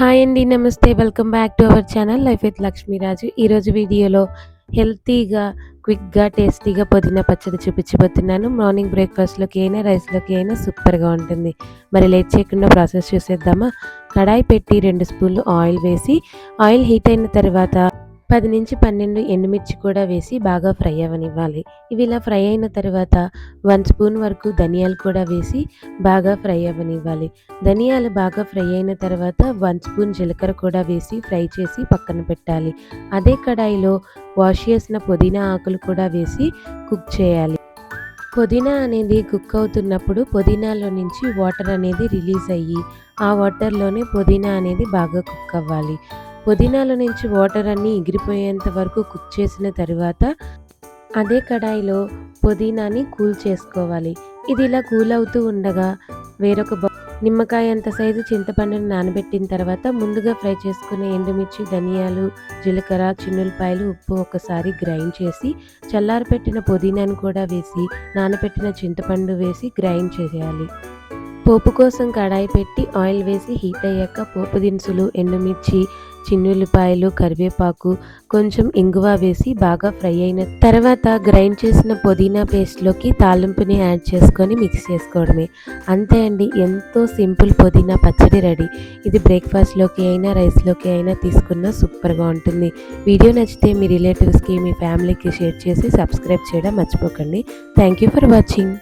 Hi అండి నమస్తే. Welcome back to our channel life with Lakshmiraju ఈరోజు వీడియోలో హెల్తీగా క్విక్గా టేస్టీగా పుదీనా పచ్చడి చూపించబోతున్నాను. మార్నింగ్ బ్రేక్ఫాస్ట్లోకి అయినా రైస్లోకి అయినా సూపర్గా ఉంటుంది. మరి లేట్ చేయకుండా ప్రాసెస్ చూసేద్దామా? కడాయి పెట్టి రెండు స్పూన్లు ఆయిల్ వేసి ఆయిల్ హీట్ అయిన తర్వాత పది నుంచి పన్నెండు ఎండుమిర్చి కూడా వేసి బాగా ఫ్రై అవ్వనివ్వాలి ఇవి ఇలా ఫ్రై అయిన తర్వాత వన్ స్పూన్ వరకు ధనియాలు కూడా వేసి బాగా ఫ్రై అవ్వనివ్వాలి ధనియాలు బాగా ఫ్రై అయిన తర్వాత వన్ స్పూన్ జీలకర్ర కూడా వేసి ఫ్రై చేసి పక్కన పెట్టాలి. అదే కడాయిలో వాష్ చేసిన పుదీనా ఆకులు కూడా వేసి కుక్ చేయాలి. పుదీనా అనేది కుక్ అవుతున్నప్పుడు పుదీనాలో నుంచి వాటర్ అనేది రిలీజ్ అయ్యి ఆ వాటర్లోనే పుదీనా అనేది బాగా కుక్ అవ్వాలి. పుదీనాల నుంచి వాటర్ అన్నీ ఎగిరిపోయేంత వరకు కుక్ చేసిన తర్వాత అదే కడాయిలో పుదీనాని కూల్ చేసుకోవాలి. ఇది ఇలా కూల్ అవుతూ ఉండగా వేరొక బౌ నిమ్మకాయ అంత సైజు చింతపండును నానబెట్టిన తర్వాత ముందుగా ఫ్రై చేసుకునే ఎండుమిర్చి ధనియాలు జీలకర్ర చిన్నులపాయలు ఉప్పు ఒకసారి గ్రైండ్ చేసి చల్లారపెట్టిన పుదీనాను కూడా వేసి నానబెట్టిన చింతపండు వేసి గ్రైండ్ చేయాలి. పోపు కోసం కడాయి పెట్టి ఆయిల్ వేసి హీట్ అయ్యాక పోపు దినుసులు ఎండుమిర్చి చిన్నుల్లిపాయలు కరివేపాకు కొంచెం ఇంగువ వేసి బాగా ఫ్రై అయిన తర్వాత గ్రైండ్ చేసిన పుదీనా పేస్ట్లోకి తాలింపుని యాడ్ చేసుకొని మిక్స్ చేసుకోవడమే. అంతే అండి ఎంతో సింపుల్ పుదీనా పచ్చడి రెడీ. ఇది బ్రేక్ఫాస్ట్లోకి అయినా రైస్లోకి అయినా తీసుకున్నా సూపర్గా ఉంటుంది. వీడియో నచ్చితే మీ రిలేటివ్స్కి మీ ఫ్యామిలీకి షేర్ చేసి సబ్స్క్రైబ్ చేయడం మర్చిపోకండి. Thank you for watching.